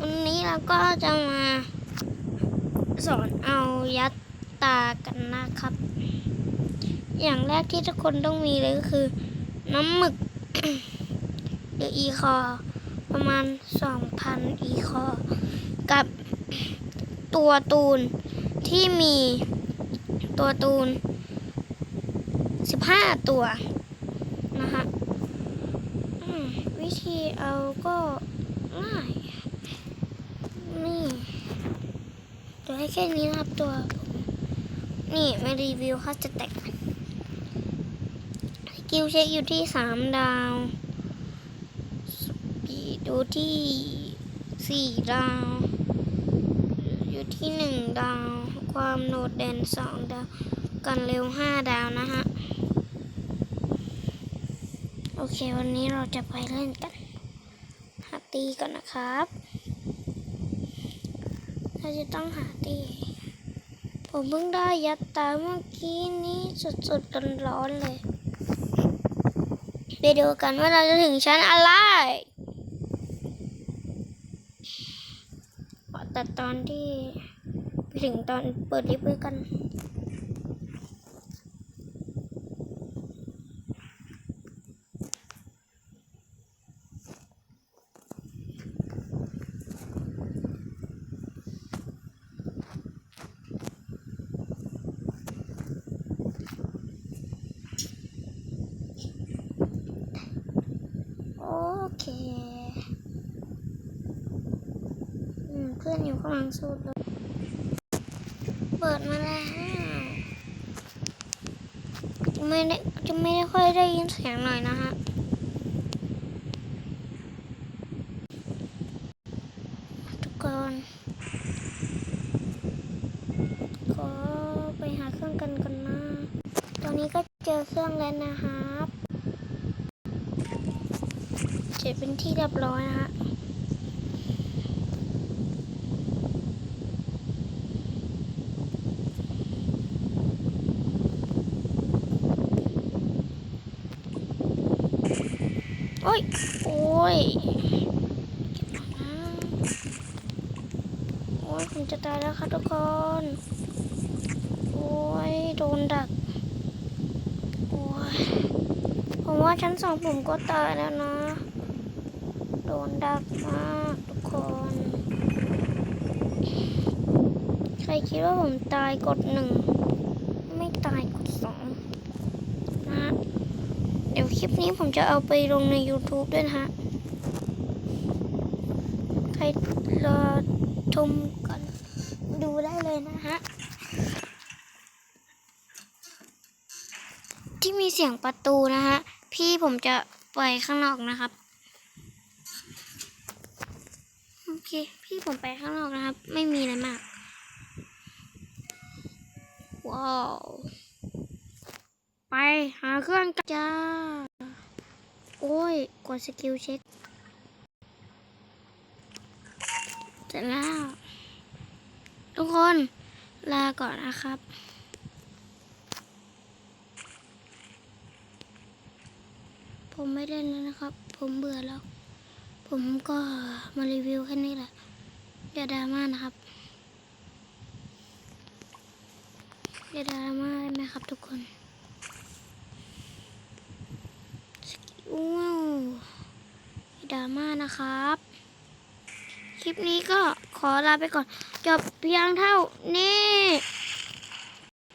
วันนี้เราก็จะมาสอนเอายัดตากันนะครับ อย่างแรกที่ทุกคนต้องมีเลยก็คือ น้ำหมึกหรืออีคอ ประมาณ 2,000 อีคอ กับตัวตูนที่มีตัวตูน 15 ตัวนะฮะวิธีเอาก็ง่าย นี่ ตัวให้แค่นี้นะครับตัว นี่มารีวิวค่าจะแตกสกิลเช็คอยู่ที่3ดาวสปีดดูที่4ดาว อยู่ที่1ดาว ความโดดเด่น2ดาว กันเร็ว5ดาวนะฮะ โอเควันนี้เราจะไปเล่นกันหาตีก่อนนะครับ เราจะต้องหาตีผมเพิ่งได้ยัดตาเมื่อกี้นี้สดๆร้อนๆเลยไปดูกันว่าเราจะถึงชั้นอะไรแต่ตอนที่ไปถึงตอนเปิดลิฟต์ด้วยกัน โอ เค อืมเพื่อนอยู่ข้างหลังสุดเลย เปิดมาแล้ว จะไม่ได้จะไม่ได้ค่อยได้ยินเสียงหน่อยนะฮะทุกคนขอไปหาเครื่องกันก่อนนะ ตอนนี้ก็เจอเครื่องแล้วนะครับ เป็นที่เรียบร้อยนะฮะโอ้ย โอ้ย โอ้ย ผมจะตายแล้วค่ะทุกคน โอ้ย โดนดัก โอ้ย ผมว่าชั้นสองผมก็ตายแล้วนะ โดนดักมากทุกคน ใครคิดว่าผมตายกดหนึ่ง ไม่ตายกดสองนะเดี๋ยวคลิปนี้ผมจะเอาไปลงใน YouTube ด้วยนะฮะ ใครรอชมกันดูได้เลยนะฮะ ที่มีเสียงประตูนะฮะ พี่ผมจะปล่อยข้างนอกนะครับ โอ เค พี่ผมไปข้างนอกนะครับ ไม่มีอะไรมาก ว้าว ไปหาเครื่องกันจ้า โอ้ย กดสกิลเช็คเสร็จแล้ว ทุกคนลาก่อนนะครับผมไม่เล่นแล้วนะครับ ผมเบื่อแล้ว ผมก็มารีวิวแค่นี้แหละอย่าดราม่านะครับอย่าดราม่าได้ไหมครับทุกคนว้าวอย่าดราม่านะครับ คลิปนี้ก็ขอลาไปก่อน จบเพียงเท่านี้